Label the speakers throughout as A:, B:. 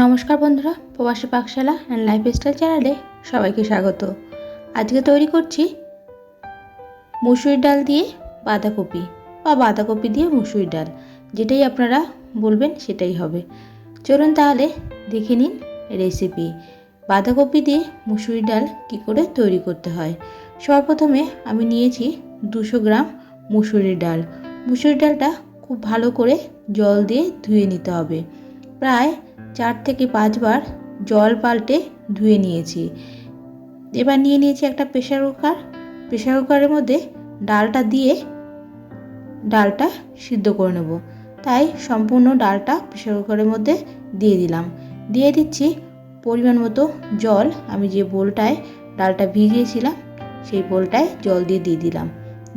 A: নমস্কার বন্ধুরা, প্রবাসী পাকশালা অ্যান্ড লাইফস্টাইল চ্যানেলে সবাইকে স্বাগত। আজকে তৈরি করছি মুসুরি ডাল দিয়ে বাঁধাকপি বা বাঁধাকপি দিয়ে মুসুরি ডাল, যেটাই আপনারা বলবেন সেটাই হবে। চলুন তাহলে দেখে নিন রেসিপি বাঁধাকপি দিয়ে মুসুরি ডাল কি করে তৈরি করতে হয়? সর্বপ্রথমে আমি নিয়েছি দুশো গ্রাম মুসুরি ডাল। মুসুরি ডালটা খুব ভালো করে জল দিয়ে ধুয়ে নিতে হবে। প্রায় চার থেকে পাঁচবার জল পাল্টে ধুয়ে নিয়েছি। এবার নিয়ে নিয়েছি একটা প্রেশার কুকার। প্রেশার কুকারের মধ্যে ডালটা দিয়ে ডালটা সিদ্ধ করে নেব। তাই সম্পূর্ণ ডালটা প্রেশার কুকারের মধ্যে দিয়ে দিলাম। দিয়ে দিচ্ছি পরিমাণ মতো জল। আমি যে বোলটায় ডালটা ভিজিয়েছিলাম, সেই বোলটায় জল দিয়ে দিয়ে দিলাম।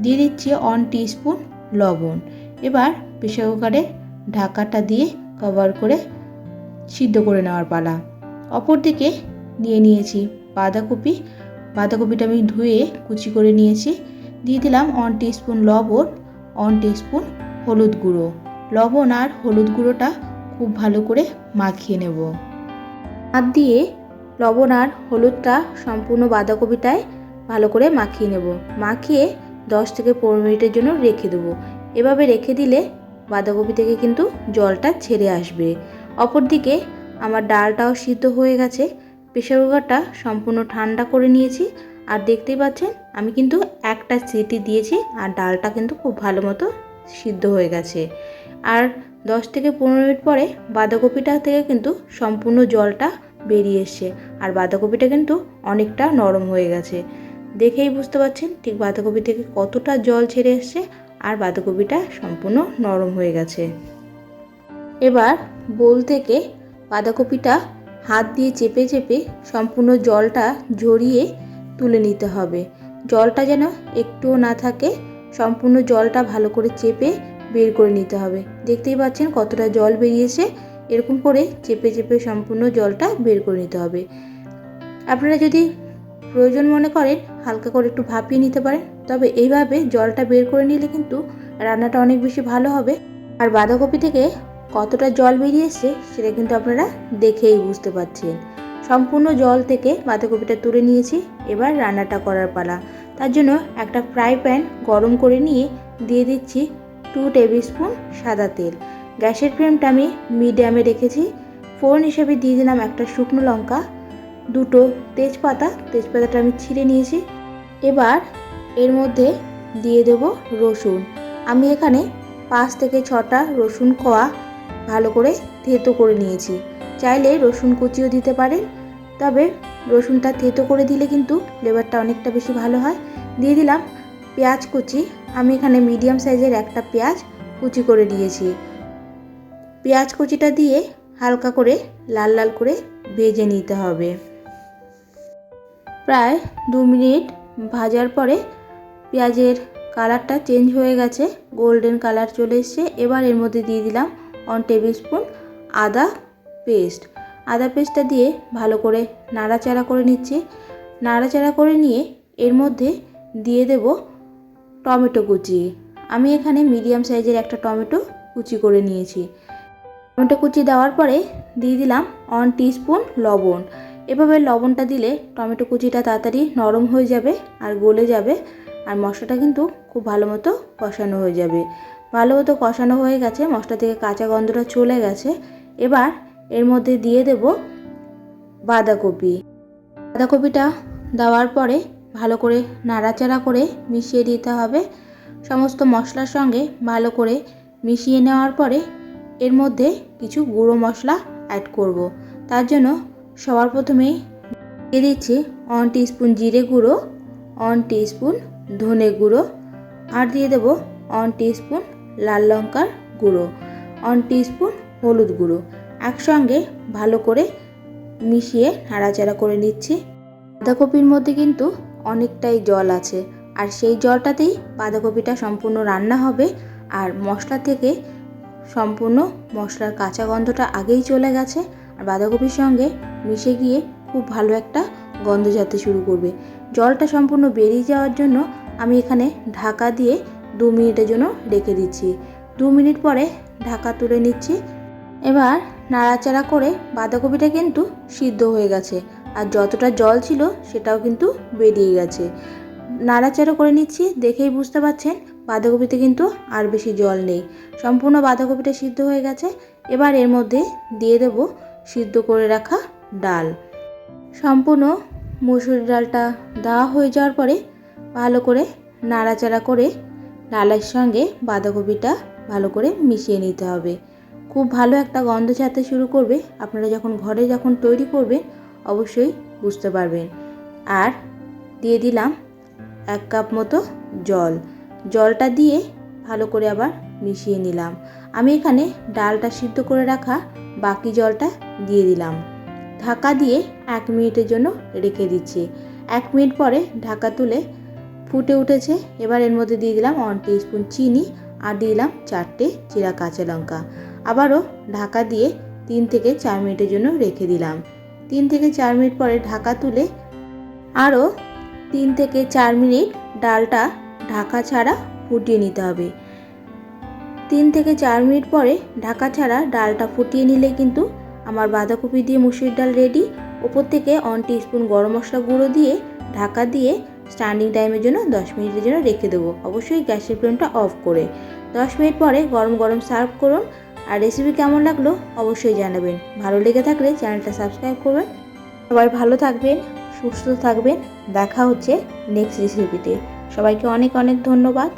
A: দিয়ে দিচ্ছি অন স্পুন লবণ। এবার প্রেশার কুকারের ঢাকাটা দিয়ে কভার করে সিদ্ধ করে নেওয়ার পালা। অপরদিকে নিয়ে নিয়েছি বাঁধাকপি। বাঁধাকপিটা আমি ধুয়ে কুচি করে নিয়েছি। দিয়ে দিলাম ওয়ান স্পুন লবণ ওয়ান স্পুন হলুদ গুঁড়ো। লবণ আর হলুদ গুঁড়োটা খুব ভালো করে মাখিয়ে নেব। হাত দিয়ে লবণ আর হলুদটা সম্পূর্ণ বাঁধাকপিটায় ভালো করে মাখিয়ে নেব। মাখিয়ে দশ থেকে পনেরো মিনিটের জন্য রেখে দেবো। এভাবে রেখে দিলে বাঁধাকপি থেকে কিন্তু জলটা ছেড়ে আসবে। অপরদিকে আমার ডালটাও সিদ্ধ হয়ে গেছে প্রেশার কুকারটা সম্পূর্ণ ঠান্ডা করে নিয়েছি, আর দেখতেই পাচ্ছেন আমি কিন্তু একটা সিটি দিয়েছি আর ডালটা কিন্তু খুব ভালো মতো সিদ্ধ হয়ে গেছে। আর দশ থেকে পনেরো মিনিট পরে বাঁধাকপিটা থেকে কিন্তু সম্পূর্ণ জলটা বেরিয়ে এসছে, আর বাঁধাকপিটা কিন্তু অনেকটা নরম হয়ে গেছে। দেখেই বুঝতে পারছেন ঠিক বাঁধাকপি থেকে কতটা জল ছেড়ে এসছে, আর বাঁধাকপিটা সম্পূর্ণ নরম হয়ে গেছে। এবার বোল থেকে বাঁধাকপিটা হাত দিয়ে চেপে চেপে সম্পূর্ণ জলটা ঝরিয়ে তুলে নিতে হবে। জলটা যেন একটুও না থাকে, সম্পূর্ণ জলটা ভালো করে চেপে বের করে নিতে হবে। দেখতেই পাচ্ছেন কতটা জল বেরিয়েছে। এরকম করে চেপে চেপে সম্পূর্ণ জলটা বের করে নিতে হবে। আপনারা যদি প্রয়োজন মনে করেন, হালকা করে একটু ভাপিয়ে নিতে পারেন। তবে এইভাবে জলটা বের করে নিলে কিন্তু রান্নাটা অনেক বেশি ভালো হবে। আর বাঁধাকপি থেকে কতটা জল বেরিয়ে এসছে সেটা কিন্তু আপনারা দেখেই বুঝতে পারছেন। সম্পূর্ণ জল থেকে বাঁধাকপিটা তুলে নিয়েছি, এবার রান্নাটা করার পালা। তার জন্য একটা ফ্রাই প্যান গরম করে নিয়ে দিয়ে দিচ্ছি টু টেবিল স্পুন সাদা তেল। গ্যাসের ফ্লেমটা আমি মিডিয়ামে রেখেছি। ফোড়ন হিসেবে দিয়ে দিলাম একটা শুকনো লঙ্কা, দুটো তেজপাতা, তেজপাতাটা আমি ছিঁড়ে নিয়েছি। এবার এর মধ্যে দিয়ে দেব রসুন। আমি এখানে পাঁচ থেকে ছটা রসুন কোয়া ভালো করে থেতো করে নিয়েছি। চাইলে রসুন কুচিও দিতে পারেন, তবে রসুনটা থেতো করে দিলে কিন্তু ফ্লেভারটা অনেকটা বেশি ভালো হয়। দিয়ে দিলাম পেঁয়াজ কুচি। আমি এখানে মিডিয়াম সাইজের একটা পেঁয়াজ কুচি করে দিয়েছি পেঁয়াজ কুচিটা দিয়ে হালকা করে লাল লাল করে ভেজে নিতে হবে। প্রায় দু মিনিট ভাজার পরে পেঁয়াজের কালারটা চেঞ্জ হয়ে গেছে। গোল্ডেন কালার চলে এসছে। এবার এর মধ্যে দিয়ে দিলাম ওয়ান টেবিল স্পুন আদা পেস্ট আদা পেস্টটা দিয়ে ভালো করে নাড়াচাড়া করে নিচ্ছি। নাড়াচাড়া করে নিয়ে এর মধ্যে দিয়ে দেব টমেটো কুচি। আমি এখানে মিডিয়াম সাইজের একটা টমেটো কুচি করে নিয়েছি। টমেটো কুচি দেওয়ার পরে দিয়ে দিলাম ওয়ান স্পুন লবণ। এভাবে লবণটা দিলে টমেটো কুচিটা তাড়াতাড়ি নরম হয়ে যাবে আর গলে যাবে। আর মশলাটা কিন্তু খুব ভালো মতো কষানো হয়ে যাবে। ভালো মতো কষানো হয়ে গেছে, মশলা থেকে কাঁচা গন্ধটা চলে গেছে। এবার এর মধ্যে দিয়ে দেব বাঁধাকপি। বাঁধাকপিটা দেওয়ার পরে ভালো করে নাড়াচাড়া করে মিশিয়ে দিতে হবে। সমস্ত মশলার সঙ্গে ভালো করে মিশিয়ে নেওয়ার পরে এর মধ্যে কিছু গুঁড়ো মশলা অ্যাড করব। তার জন্য সবার প্রথমেই দিয়ে দিচ্ছি ওয়ান স্পুন জিরে গুঁড়ো ওয়ান স্পুন ধনে গুঁড়ো, আর দিয়ে দেবো ওয়ান স্পুন লাল লঙ্কার গুঁড়ো ওয়ান স্পুন হলুদ গুঁড়ো। একসঙ্গে ভালো করে মিশিয়ে নাড়াচাড়া করে নিচ্ছি। বাঁধাকপির মধ্যে কিন্তু অনেকটাই জল আছে, আর সেই জলটাতেই বাঁধাকপিটা সম্পূর্ণ রান্না হবে। আর মশলা থেকে সম্পূর্ণ মশলার কাঁচা গন্ধটা আগেই চলে গেছে, আর বাঁধাকপির সঙ্গে মিশে গিয়ে খুব ভালো একটা গন্ধ যেতে শুরু করবে। জলটা সম্পূর্ণ বেরিয়ে যাওয়ার জন্য আমি এখানে ঢাকা দিয়ে দু মিনিটের জন্য রেখে দিচ্ছি। দু মিনিট পরে ঢাকা তুলে নিচ্ছি। এবার নাড়াচাড়া করে বাঁধাকপিটা কিন্তু সিদ্ধ হয়ে গেছে। আর যতটা জল ছিল সেটাও কিন্তু বেরিয়ে গেছে। নাড়াচাড়া করে নিচ্ছি, দেখেই বুঝতে পারছেন, বাঁধাকপিতে কিন্তু আর বেশি জল নেই। সম্পূর্ণ বাঁধাকপিটা সিদ্ধ হয়ে গেছে। এবার এর মধ্যে দিয়ে দেব সিদ্ধ করে রাখা ডাল। সম্পূর্ণ মুসুর ডালটা দেওয়া হয়ে যাওয়ার পরে ভালো করে নাড়াচাড়া করে ডালের সঙ্গে বাঁধাকপিটা ভালো করে মিশিয়ে নিতে হবে। খুব ভালো একটা গন্ধ ছাড়তে শুরু করবে। আপনারা যখন ঘরে যখন তৈরি করবেন, অবশ্যই বুঝতে পারবেন। আর দিয়ে দিলাম এক কাপ মতো জল। জলটা দিয়ে ভালো করে আবার মিশিয়ে নিলাম। আমি এখানে ডালটা সিদ্ধ করে রাখা বাকি জলটা দিয়ে দিলাম। ঢাকা দিয়ে এক মিনিটের জন্য রেখে দিচ্ছি। এক মিনিট পরে ঢাকা তুলে ফুটে উঠেছে। এবার এর মধ্যে দিয়ে দিলাম ওয়ান স্পুন চিনি আর দিলাম চারটে চিরা কাঁচা লঙ্কা। আবারও ঢাকা দিয়ে তিন থেকে চার মিনিটের জন্য রেখে দিলাম। তিন থেকে চার মিনিট পরে ঢাকা তুলে আরও তিন থেকে চার মিনিট ডালটা ঢাকা ছাড়া ফুটিয়ে নিতে হবে। তিন থেকে চার মিনিট পরে ঢাকা ছাড়া ডালটা ফুটিয়ে নিলে কিন্তু আমার বাঁধাকপি দিয়ে মুসুর ডাল রেডি ওপর থেকে ওয়ান স্পুন গরম মশলা গুঁড়ো দিয়ে ঢাকা দিয়ে স্ট্যান্ডিং টাইমের জন্য দশ মিনিটের জন্য রেখে দেবো। অবশ্যই গ্যাসের ফ্লেমটা অফ করে। দশ মিনিট পরে গরম গরম সার্ভ করুন। আর রেসিপি কেমন লাগল অবশ্যই জানাবেন। ভালো লেগে থাকলে চ্যানেলটা সাবস্ক্রাইব করবেন। সবাই ভালো থাকবেন, সুস্থ থাকবেন। দেখা হচ্ছে নেক্সট রেসিপিতে সবাইকে অনেক অনেক ধন্যবাদ।